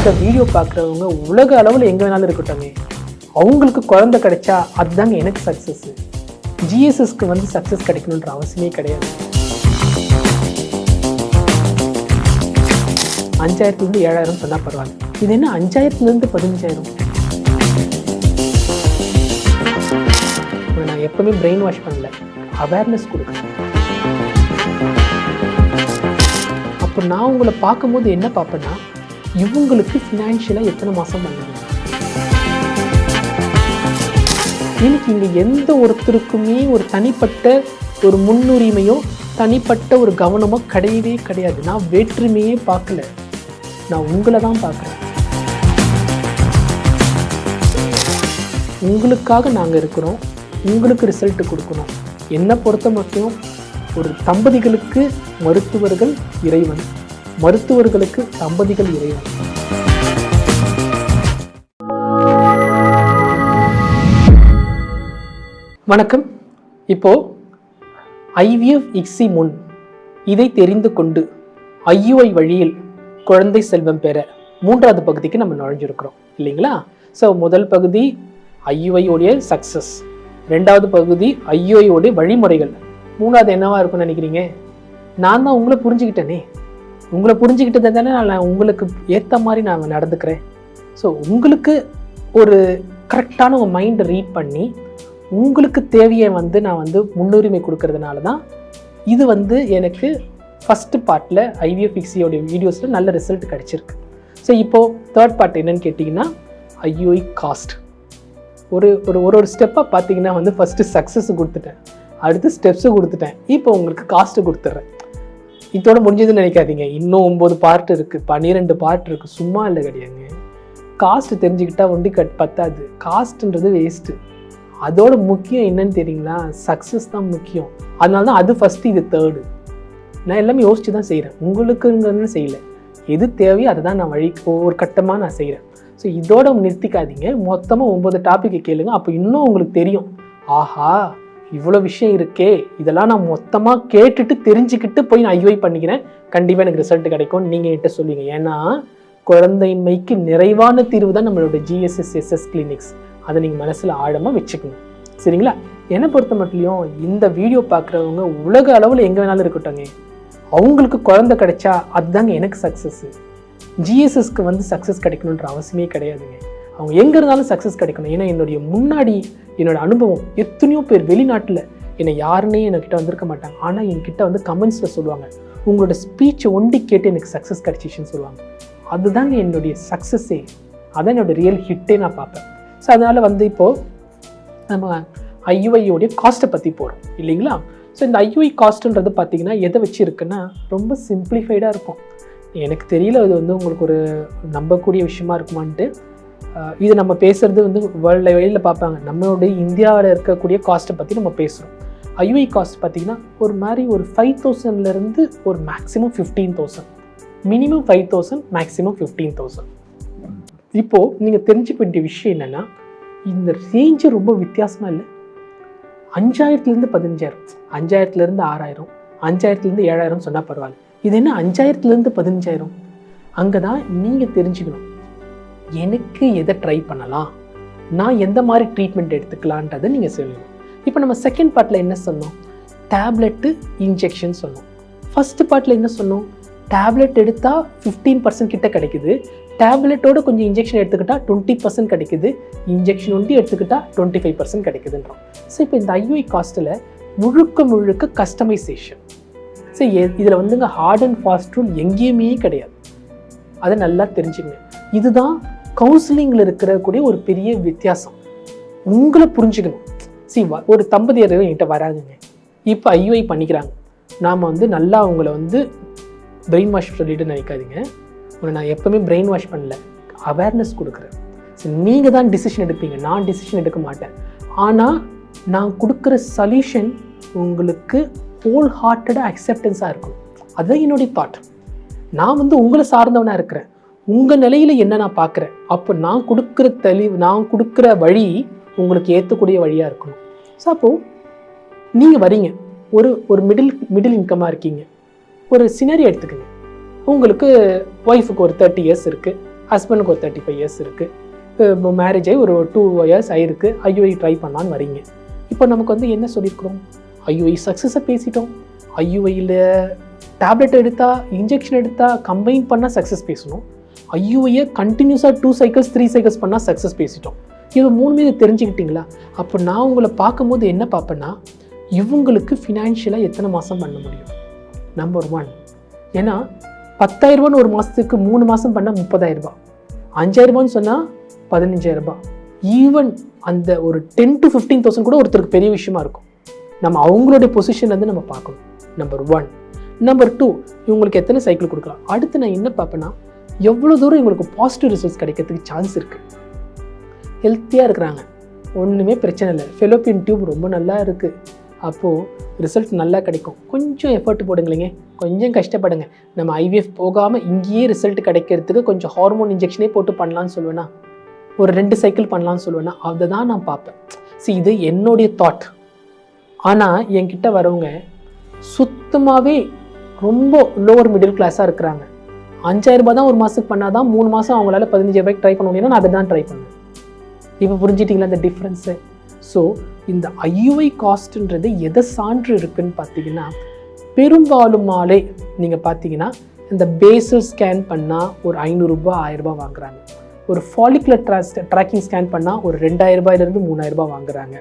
இந்த வீடியோ பார்க்குறவங்க உலக அளவில் எங்கே வேணாலும் இருக்கட்டுமே. அவங்களுக்கு குழந்த கிடைச்சா அதுதாங்க எனக்கு சக்ஸஸ் ஜிஎஸ்எஸ்க்கு வந்து சக்ஸஸ் கிடைக்கணுன்ற அவசியமே கிடையாது. அஞ்சாயிரத்துலேருந்து ஏழாயிரம் சொன்னால் பரவாயில்ல. இது என்ன அஞ்சாயிரத்துலேருந்து பதினஞ்சாயிரம்? நான் எப்பவுமே பிரெயின் வாஷ் பண்ணல. அவேர்னஸ் கொடுக்குறேன் அப்போ நான் உங்களை பார்க்கும்போது என்ன பார்ப்பேன்னா இவங்களுக்கு ஃபினான்ஷியலாக எத்தனை மாதம் பண்ணுங்க இன்னைக்கு இங்கே எந்த ஒருத்தருக்குமே ஒரு தனிப்பட்ட ஒரு முன்னுரிமையோ தனிப்பட்ட ஒரு கவனமோ கிடையவே கிடையாது. நான் வேற்றுமையே பார்க்கல. நான் உங்களை தான் பார்க்குறேன். உங்களுக்காக நாங்கள் இருக்கிறோம். உங்களுக்கு ரிசல்ட் கொடுக்கணும். என்னை பொறுத்த மட்டும் ஒரு தம்பதிகளுக்கு மருத்துவர்கள் இறைவன். மருத்துவர்களுக்கு தம்பதிகள் இறைவன். வணக்கம். இப்போ ஐவிஎஃப் இக்ஸி முன் இதை தெரிந்து கொண்டு ஐயுஐ வழியில் குழந்தை செல்வம் பெற மூன்றாவது பகுதிக்கு நம்ம நுழைஞ்சிருக்கிறோம். இல்லைங்களா? ஸோ முதல் பகுதி ஐயுஐயோடைய சக்ஸஸ் ரெண்டாவது பகுதி IUI வழிமுறைகள். மூணாவது என்னவா இருக்கும்னு நினைக்கிறீங்க? நான் தான் உங்களை புரிஞ்சுக்கிட்டேனே. உங்களை புரிஞ்சுக்கிட்டது தானே நான் உங்களுக்கு ஏற்ற மாதிரி நான் நடந்துக்கிறேன். ஸோ உங்களுக்கு ஒரு கரெக்டான ஒரு மைண்டை ரீட் பண்ணி உங்களுக்கு தேவையை வந்து நான் வந்து முன்னுரிமை கொடுக்கறதுனால தான் இது வந்து எனக்கு ஃபஸ்ட்டு பார்ட்டில் ஐவிஎஃப் ஃபிக்ஸியோடைய வீடியோஸில் நல்ல ரிசல்ட் கிடச்சிருக்கு. ஸோ இப்போது தேர்ட் பார்ட் என்னென்னு கேட்டிங்கன்னா ஐயோஐ காஸ்ட் ஒரு ஒரு ஒரு ஒரு ஸ்டெப்பாக பார்த்தீங்கன்னா வந்து ஃபஸ்ட்டு சக்ஸஸ் கொடுத்துட்டேன். அடுத்து ஸ்டெப்ஸு கொடுத்துட்டேன். இப்போ உங்களுக்கு காஸ்ட்டு கொடுத்துட்றேன். இதோட முடிஞ்சதுன்னு நினைக்காதீங்க. இன்னும் ஒம்பது பார்ட் இருக்குது பன்னிரெண்டு பார்ட் இருக்குது சும்மா இல்லை கிடையாதுங்க காஸ்ட் தெரிஞ்சுக்கிட்டா ஒண்டி கட் பத்தாது. காஸ்ட்ன்றது வேஸ்ட்டு அதோட முக்கியம் என்னன்னு தெரியுங்களா? சக்ஸஸ் தான் முக்கியம். அதனால தான் அது ஃபஸ்ட்டு இது தேர்டு நான் எல்லாமே யோசித்து தான் செய்கிறேன் உங்களுக்குங்கிறது செய்யல. எது தேவையோ அதை தான் நான் வழி ஒவ்வொரு கட்டமாக நான் செய்கிறேன் ஸோ இதோட நிறுத்திக்காதீங்க. மொத்தமாக ஒம்பது டாப்பிக்கை கேளுங்க. அப்போ இன்னும் உங்களுக்கு தெரியும். ஆஹா! இவ்வளோ விஷயம் இருக்கே இதெல்லாம் நான் மொத்தமாக கேட்டுட்டு தெரிஞ்சுக்கிட்டு போய் நான் ஐயோய் பண்ணிக்கிறேன். கண்டிப்பாக எனக்கு ரிசல்ட் கிடைக்கும் நீங்கள் என்கிட்ட சொல்லுவீங்க. ஏன்னா குழந்தையின்மைக்கு நிறைவான தீர்வு தான் நம்மளோட ஜிஎஸ்எஸ் எஸ்எஸ் கிளினிக்ஸ் அதை நீங்கள் மனசில் ஆழமாக வச்சுக்கணும். சரிங்களா? என்னை பொறுத்த மட்டும் இந்த வீடியோ பார்க்குறவங்க உலக அளவில் எங்கே வேணாலும் இருக்கட்டும்ங்க. அவங்களுக்கு குழந்தை கிடைச்சா அதுதாங்க எனக்கு சக்ஸஸ்ஸு ஜிஎஸ்எஸ்க்கு வந்து சக்ஸஸ் கிடைக்கணுன்ற அவசியமே கிடையாதுங்க. அவங்க எங்கே இருந்தாலும் சக்ஸஸ் கிடைக்கணும். ஏன்னா என்னுடைய முன்னாடி என்னோடய அனுபவம் எத்தனையோ பேர் வெளிநாட்டில் என்னை யாருன்னே என்கிட்ட வந்திருக்க மாட்டாங்க. ஆனால் என்கிட்ட வந்து கமெண்ட்ஸில் சொல்லுவாங்க. உங்களோட ஸ்பீச்சை ஒண்டி கேட்டு எனக்கு சக்ஸஸ் கிடைச்சிச்சுன்னு சொல்லுவாங்க. அதுதாங்க என்னுடைய சக்ஸஸே அதான் என்னோட ரியல் ஹிட்டே நான் பார்ப்பேன். ஸோ அதனால் வந்து இப்போது நம்ம ஐயுஐயோடைய காஸ்ட்டை பற்றி போகிறோம் இல்லைங்களா? ஸோ இந்த ஐயுஐ காஸ்ட்டுன்றது பார்த்தீங்கன்னா எதை வச்சு இருக்குன்னா ரொம்ப சிம்பிளிஃபைடாக இருக்கும். எனக்கு தெரியல அது வந்து உங்களுக்கு ஒரு நம்பக்கூடிய விஷயமா இருக்குமான்ட்டு. இது நம்ம பேசுகிறது வந்து வேர்ல்டு வெளியில் பார்ப்பாங்க. நம்மளுடைய இந்தியாவில் இருக்கக்கூடிய காஸ்ட்டை பற்றி நம்ம பேசுகிறோம் ஐஐ காஸ்ட் பார்த்தீங்கன்னா ஒரு மாதிரி ஒரு ஃபைவ் தௌசண்ட்லேருந்து ஒரு maximum fifteen thousand minimum five thousand maximum fifteen thousand இப்போது நீங்கள் தெரிஞ்சுக்க வேண்டிய விஷயம் என்னென்னா இந்த ரேஞ்சு ரொம்ப வித்தியாசமாக இல்லை. அஞ்சாயிரத்துலேருந்து பதினஞ்சாயிரம். அஞ்சாயிரத்துலேருந்து ஆறாயிரம். அஞ்சாயிரத்துலேருந்து ஏழாயிரம் சொன்னால் பரவாயில்ல. இது என்ன? அஞ்சாயிரத்துலேருந்து பதினஞ்சாயிரம். அங்கே தான் நீங்கள் தெரிஞ்சுக்கணும். எனக்கு எதை ட்ரை பண்ணலாம்? நான் எந்த மாதிரி ட்ரீட்மெண்ட் எடுத்துக்கலான்றதை நீங்கள் சொல்லணும். இப்போ நம்ம செகண்ட் பார்ட்டில் என்ன சொன்னோம்? டேப்லெட்டு இன்ஜெக்ஷன் சொன்னோம். ஃபஸ்ட்டு பார்ட்டில் என்ன சொன்னோம்? டேப்லெட் எடுத்தால் ஃபிஃப்டீன் பர்சன்ட் கிட்ட கிடைக்குது. டேப்லெட்டோட கொஞ்சம் இன்ஜெக்ஷன் எடுத்துக்கிட்டா டுவெண்ட்டி பர்சன்ட் கிடைக்குது. இன்ஜெக்ஷன் ஒண்டி எடுத்துக்கிட்டா டுவெண்ட்டி ஃபைவ் பர்சன்ட் கிடைக்குதுன்றோம். ஸோ இப்போ இந்த ஐயூஐ காஸ்ட்டில் முழுக்க முழுக்க கஸ்டமைசேஷன் ஸோ இதில் வந்துங்க ஹார்ட் அண்ட் ஃபாஸ்ட் ரூல் எங்கேயுமே கிடையாது. அதை நல்லா தெரிஞ்சுங்க இதுதான் கவுன்சிலிங்கில் இருக்கிறக்கூடிய ஒரு பெரிய வித்தியாசம். உங்களை புரிஞ்சுக்கணும். சி ஒரு தம்பதியர் என்கிட்ட வராதுங்க இப்போ ஐயுஐ பண்ணிக்கிறாங்க. நாம் வந்து நல்லா அவங்கள வந்து பிரெயின் வாஷ் சொல்லிட்டு நினைக்காதீங்க. உங்களை நான் எப்போவுமே பிரெயின் வாஷ் பண்ணல. அவேர்னஸ் கொடுக்குறேன். ஸோ நீங்கள் தான் டிசிஷன் எடுப்பீங்க. நான் டிசிஷன் எடுக்க மாட்டேன். ஆனால் நான் கொடுக்குற சொல்யூஷன் உங்களுக்கு ஹோல் ஹார்ட்டடாக அக்செப்டன்ஸாக இருக்கும். அதுதான் என்னுடைய தாட் நான் வந்து உங்களை சார்ந்தவனாக இருக்கிறேன். உங்கள் நிலையில் என்ன நான் பார்க்குறேன் அப்போ நான் கொடுக்குற தெளிவு நான் கொடுக்குற வழி உங்களுக்கு ஏற்றக்கூடிய வழியாக இருக்கணும். ஸோ அப்போது நீங்கள் வரீங்க. ஒரு ஒரு மிடில் மிடில் இன்கமாக இருக்கீங்க. ஒரு சினரி எடுத்துக்கோங்க. உங்களுக்கு ஒய்ஃபுக்கு ஒரு தேர்ட்டி இயர்ஸ் இருக்குது ஹஸ்பண்டுக்கு ஒரு தேர்ட்டி ஃபைவ் இயர்ஸ் இருக்குது மேரேஜ் ஆகி ஒரு டூ இயர்ஸ் ஆகிருக்கு ஐயோஐ ட்ரை பண்ணான்னு வரீங்க. இப்போ நமக்கு வந்து என்ன சொல்லியிருக்கிறோம் ஐயோஐ சக்ஸஸை பேசிட்டோம். ஐயோஐயில் டேப்லெட் எடுத்தால் இன்ஜெக்ஷன் எடுத்தால் கம்பைன் பண்ணால் சக்ஸஸ் பேசணும். ஐயோஏ கண்டினியூஸாக டூ சைக்கிள்ஸ் த்ரீ சைக்கிள்ஸ் பண்ணால் சக்ஸஸ் பேசிட்டோம். இது மூணு மீது தெரிஞ்சுக்கிட்டீங்களா? அப்போ நான் உங்களை பார்க்கும்போது என்ன பார்ப்பேன்னா இவங்களுக்கு ஃபினான்ஷியலாக எத்தனை மாதம் பண்ண முடியும்? நம்பர் ஒன் ஏன்னா பத்தாயிரரூபான்னு ஒரு மாதத்துக்கு மூணு மாதம் பண்ணால் முப்பதாயிரரூபா. அஞ்சாயிரரூபான்னு சொன்னால் பதினஞ்சாயிரரூபா. ஈவன் அந்த ஒரு டென் டு ஃபிஃப்டீன் தௌசண்ட் கூட ஒருத்தருக்கு பெரிய விஷயமா இருக்கும். நம்ம அவங்களுடைய பொசிஷன்லேருந்து நம்ம பார்க்கணும். நம்பர் ஒன் நம்பர் டூ இவங்களுக்கு எத்தனை சைக்கிள் கொடுக்கலாம்? அடுத்து நான் என்ன பார்ப்பேன்னா எவ்வளோ தூரம் இவங்களுக்கு பாசிட்டிவ் ரிசல்ட்ஸ் கிடைக்கிறதுக்கு சான்ஸ் இருக்குது ஹெல்த்தியாக இருக்கிறாங்க. ஒன்றுமே பிரச்சனை இல்லை. ஃபெலோப்பியன் டியூப் ரொம்ப நல்லா இருக்குது அப்போது ரிசல்ட் நல்லா கிடைக்கும். கொஞ்சம் எஃபர்ட் போடுங்களேங்க. கொஞ்சம் கஷ்டப்படுங்க. நம்ம ஐவிஎஃப் போகாமல் இங்கேயே ரிசல்ட் கிடைக்கிறதுக்கு கொஞ்சம் ஹார்மோன் இன்ஜெக்ஷனே போட்டு பண்ணலான்னு சொல்லுவேன்னா ஒரு ரெண்டு சைக்கிள் பண்ணலான்னு சொல்லுவேன்னா அதை தான் நான் பார்ப்பேன். ஸோ இது என்னுடைய தாட் ஆனால் என்கிட்ட வரவங்க சுத்தமாகவே ரொம்ப லோவர் மிடில் கிளாஸாக இருக்கிறாங்க. அஞ்சாயிரம் ரூபாய் தான் ஒரு மாதத்துக்கு பண்ணால் தான் மூணு மாதம் அவங்களால பதினஞ்சு ரூபாய்க்கு ட்ரை பண்ண முடியும்னா நான் அதை தான் ட்ரை பண்ணுவேன். இப்போ புரிஞ்சிட்டிங்களா அந்த டிஃப்ரென்ஸு ஸோ இந்த ஐயுஐ காஸ்ட்ன்றது எதை சான்று இருக்குன்னு பார்த்தீங்கன்னா பெரும்பாலுமாலே நீங்கள் பார்த்தீங்கன்னா இந்த பேசல் ஸ்கேன் பண்ணால் ஒரு ஐநூறுரூபா ஆயிரரூபா வாங்குறாங்க. ஒரு ஃபாலிகுலர் ட்ராஸ் ட்ராக்கிங் ஸ்கேன் பண்ணால் ஒரு ரெண்டாயிரம் ரூபாயிலேருந்து மூணாயிரம் வாங்குறாங்க.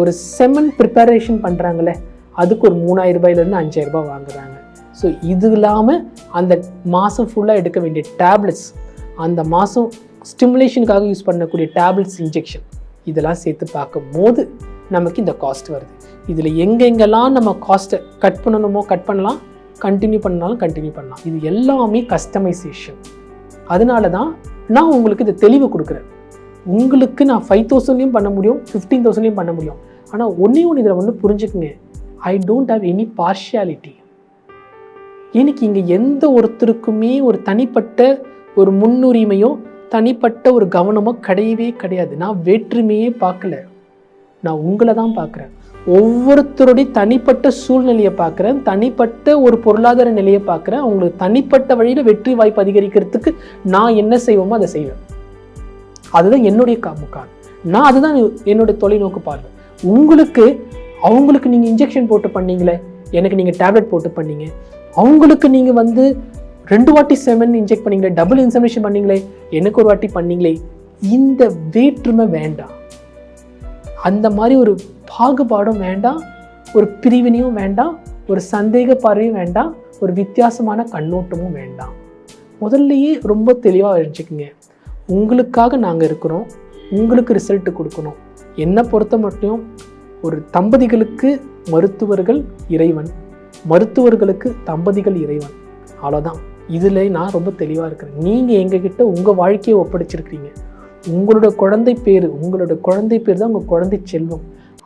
ஒரு செமன் ப்ரிப்பரேஷன் பண்ணுறாங்களே அதுக்கு ஒரு மூணாயிரரூபாயிலேருந்து அஞ்சாயிரரூபா அஞ்சாயிரம் ரூபாய் வாங்குறாங்க. ஸோ இது இல்லாமல் அந்த மாதம் ஃபுல்லாக எடுக்க வேண்டிய டேப்லெட்ஸ் அந்த மாதம் ஸ்டிமுலேஷனுக்காக யூஸ் பண்ணக்கூடிய டேப்லெட்ஸ் இன்ஜெக்ஷன் இதெல்லாம் சேர்த்து பார்க்கும்போது நமக்கு இந்த காஸ்ட் வருது. இதில் எங்கெங்கெல்லாம் நம்ம காஸ்ட்டை கட் பண்ணணுமோ கட் பண்ணலாம் கண்டினியூ பண்ணாலும் கண்டினியூ பண்ணலாம். இது எல்லாமே கஸ்டமைசேஷன் அதனால தான் நான் உங்களுக்கு இந்த தெளிவு கொடுக்குறேன். உங்களுக்கு நான் ஃபைவ் தௌசண்ட்லேயும் பண்ண முடியும் ஃபிஃப்டீன் தௌசண்ட்லேயும் பண்ண முடியும். ஆனால் ஒன்றே ஒன்று இதில் ஒன்று புரிஞ்சுக்குங்க. I don't have any partiality எனக்கு இங்கே எந்த ஒருத்தருக்குமே ஒரு தனிப்பட்ட ஒரு முன்னுரிமையோ தனிப்பட்ட ஒரு கவனமோ கிடையவே கிடையாது. நான் வேற்றுமையே பார்க்கல. நான் உங்களை தான் பார்க்குறேன். ஒவ்வொருத்தருடைய தனிப்பட்ட சூழ்நிலையை பார்க்குறேன். தனிப்பட்ட ஒரு பொருளாதார நிலையை பார்க்குறேன். அவங்களுக்கு தனிப்பட்ட வழியில் வெற்றி வாய்ப்பு அதிகரிக்கிறதுக்கு நான் என்ன செய்வோமோ அதை செய்வேன். அதுதான் என்னுடைய காமுக்கால் நான் அதுதான் என்னுடைய தொலைநோக்கு பார்வை. உங்களுக்கு அவங்களுக்கு நீங்கள் இன்ஜெக்ஷன் போட்டு பண்ணீங்களே எனக்கு நீங்கள் டேப்லெட் போட்டு பண்ணீங்க அவங்களுக்கு நீங்கள் வந்து ரெண்டு வாட்டி செவன் இன்ஜெக்ட் பண்ணீங்களே டபுள் இன்சமினேஷன் பண்ணீங்களே எனக்கு ஒரு வாட்டி பண்ணீங்களே இந்த வேற்றுமை வேண்டாம். அந்த மாதிரி ஒரு பாகுபாடும் வேண்டாம் ஒரு பிரிவினையும் வேண்டாம் ஒரு சந்தேக பார்வையும் வேண்டாம் ஒரு வித்தியாசமான கண்ணோட்டமும் வேண்டாம். முதல்லையே ரொம்ப தெளிவாக வச்சுக்கோங்க. உங்களுக்காக நாங்கள் இருக்கிறோம் உங்களுக்கு ரிசல்ட் கொடுக்கணும். என்னை பொறுத்த மட்டும் ஒரு தம்பதிகளுக்கு மருத்துவர்கள் இறைவன். மருத்துவர்களுக்கு தம்பதிகள் இறைவன். அவ்வளோதான் இதில் நான் ரொம்ப தெளிவாக இருக்கிறேன். நீங்கள் எங்ககிட்ட உங்கள் வாழ்க்கையை ஒப்படைச்சிருக்கிறீங்க. உங்களோட குழந்தை பேர் உங்களோட குழந்தை பேர் தான் உங்கள் குழந்தை செல்வம்.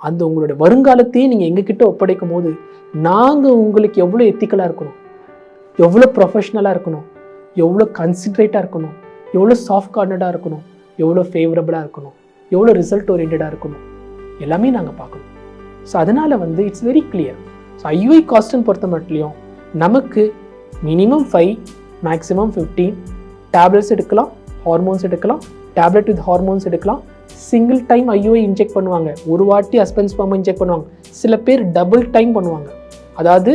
அந்த உங்களோட வருங்காலத்தையே நீங்கள் எங்ககிட்ட ஒப்படைக்கும் போது நாங்கள் உங்களுக்கு எவ்வளோ எத்திக்கலாக இருக்கணும்? எவ்வளோ ப்ரொஃபஷ்னலாக இருக்கணும்? எவ்வளோ கன்சிட்ரேட்டாக இருக்கணும்? எவ்வளோ சாஃப்ட் கார்னடாக இருக்கணும்? எவ்வளோ ஃபேவரபுளாக இருக்கணும்? எவ்வளோ ரிசல்ட் ஓரியன்டாக இருக்கணும்? எல்லாமே நாங்கள் பார்க்கணும். ஸோ அதனால் வந்து it's very clear so IUI காஸ்ட்னு பொறுத்த மட்டும் நமக்கு minimum five maximum fifteen tablets எடுக்கலாம் ஹார்மோன்ஸ் எடுக்கலாம் டேப்லெட் வித் ஹார்மோன்ஸ் எடுக்கலாம். சிங்கிள் டைம் ஐயூஐ இன்ஜெக்ட் பண்ணுவாங்க. ஒரு வாட்டி ஹஸ்பண்ட் ஃபார்ம் இன்ஜெக்ட் பண்ணுவாங்க. சில பேர் டபுள் டைம் பண்ணுவாங்க. அதாவது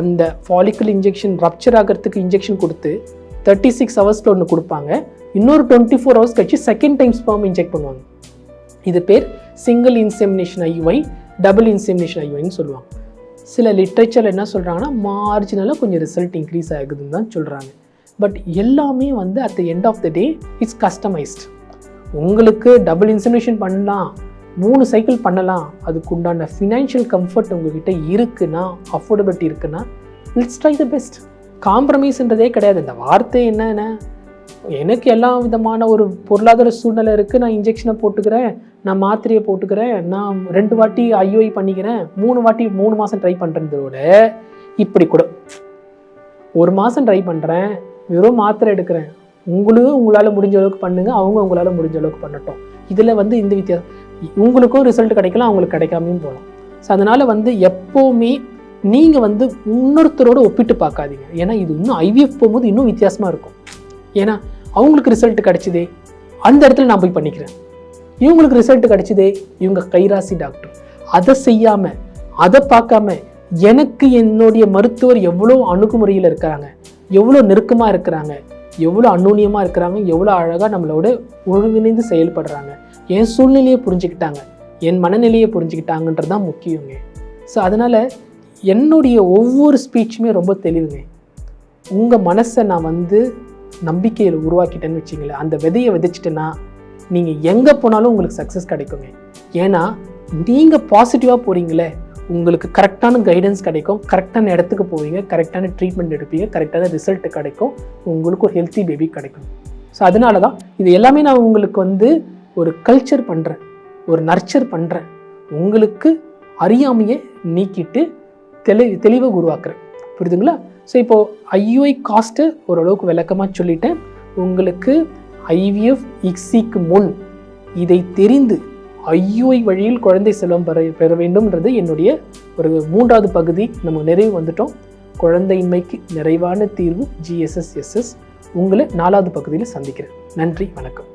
அந்த ஃபாலிக்கல் இன்ஜெக்ஷன் ரப்ச்சர் ஆகிறதுக்கு இன்ஜெக்ஷன் கொடுத்து தேர்ட்டி சிக்ஸ் ஹவர்ஸில் ஒன்று கொடுப்பாங்க. இன்னொரு டுவெண்ட்டி ஃபோர் ஹவர்ஸ் கழிச்சு செகண்ட் டைம் ஸ்பம் இன்ஜெக்ட் பண்ணுவாங்க. இது பேர் single insemination IUI double insemination ஐஒய்னு சொல்லுவாங்க. சில லிட்ரேச்சர் என்ன சொல்கிறாங்கன்னா மார்ஜினலாக கொஞ்சம் ரிசல்ட் இன்க்ரீஸ் ஆகுதுன்னு தான் சொல்கிறாங்க பட் எல்லாமே வந்து at the end of the day it's customised உங்களுக்கு டபுள் இன்சமினேஷன் பண்ணலாம் மூணு சைக்கிள் பண்ணலாம் அதுக்கு உண்டான ஃபினான்ஷியல் கம்ஃபர்ட் உங்ககிட்ட இருக்குன்னா அஃபோர்டபிலிட்டி இருக்குன்னா இட்ஸ் ட்ரை த பெஸ்ட் காம்ப்ரமைஸ்ன்றதே கிடையாது. இந்த வார்த்தை என்னென்ன எனக்கு எல்லா விதமான ஒரு பொருளாதார சூழ்நிலை இருக்குது நான் இன்ஜெக்ஷனை போட்டுக்கிறேன். நான் மாத்திரையை போட்டுக்கிறேன். நான் ரெண்டு வாட்டி ஐஓஐ பண்ணிக்கிறேன். மூணு வாட்டி மூணு மாதம் ட்ரை பண்ணுறதோட இப்படி கூட. ஒரு மாதம் ட்ரை பண்ணுறேன் வெறும் மாத்திரை எடுக்கிறேன். உங்களும் உங்களால் முடிஞ்ச அளவுக்கு பண்ணுங்கள் அவங்க உங்களால் முடிஞ்ச அளவுக்கு பண்ணட்டும். இதில் வந்து இந்த வித்தியாசம். உங்களுக்கும் ரிசல்ட் கிடைக்கலாம். அவங்களுக்கு கிடைக்காமையும் போகலாம். ஸோ அதனால் வந்து எப்போவுமே நீங்கள் வந்து இன்னொருத்தரோட ஒப்பிட்டு பார்க்காதீங்க. ஏன்னா இது இன்னும் ஐவிஎஃப் போகும்போது இன்னும் வித்தியாசமாக இருக்கும். ஏன்னா அவங்களுக்கு ரிசல்ட் கிடைச்சதே. அந்த இடத்துல நான் போய் பண்ணிக்கிறேன். இவங்களுக்கு ரிசல்ட் கிடைச்சதே இவங்க கைராசி டாக்டர் அதை செய்யாமல் அதை பார்க்காம எனக்கு என்னுடைய மருத்துவர் எவ்வளோ அணுகுமுறையில் இருக்கிறாங்க எவ்வளோ நெருக்கமாக இருக்கிறாங்க எவ்வளோ அந்நுண்ணியமாக இருக்கிறாங்க எவ்வளோ அழகாக நம்மளோட ஒருங்கிணைந்து செயல்படுறாங்க. என் சூழ்நிலையை புரிஞ்சுக்கிட்டாங்க என் மனநிலையை புரிஞ்சுக்கிட்டாங்கன்றது தான் முக்கியங்க. ஸோ அதனால் என்னுடைய ஒவ்வொரு ஸ்பீச்சுமே ரொம்ப தெளிவுங்க. உங்கள் மனசை நான் வந்து நம்பிக்கையில் உருவாக்கிட்டேன்னு வச்சிங்களேன் அந்த விதையை விதைச்சிட்டேன்னா நீங்கள் எங்கே போனாலும் உங்களுக்கு சக்ஸஸ் கிடைக்குங்க. ஏன்னா நீங்கள் பாசிட்டிவாக போகிறீங்களே உங்களுக்கு கரெக்டான கைடன்ஸ் கிடைக்கும் கரெக்டான இடத்துக்கு போவீங்க கரெக்டான ட்ரீட்மெண்ட் எடுப்பீங்க கரெக்டான ரிசல்ட் கிடைக்கும் உங்களுக்கு ஒரு ஹெல்த்தி பேபி கிடைக்கும். ஸோ அதனால தான் இது எல்லாமே நான் உங்களுக்கு வந்து ஒரு கல்ச்சர் பண்ணுறேன் ஒரு நர்ச்சர் பண்ணுறேன் உங்களுக்கு அறியாமையை நீக்கிட்டு தெளி தெளிவை உருவாக்குறேன். புரியுதுங்களா? ஸோ இப்போது ஐயூஐ காஸ்ட்டு ஓரளவுக்கு விளக்கமாக சொல்லிட்டேன். உங்களுக்கு ஐவிஎஃப் இக்ஸிக்கு முன் இதை தெரிந்து ஐயூஐ வழியில் குழந்தை செல்வம் பெற பெற வேண்டும்ன்றது என்னுடைய ஒரு மூன்றாவது பகுதி. நம்ம நிறைவு வந்துட்டோம். குழந்தையின்மைக்கு நிறைவான தீர்வு ஜிஎஸ்எஸ்எஸ்எஸ் உங்களை நாலாவது பகுதியில் சந்திக்கிறேன். நன்றி வணக்கம்.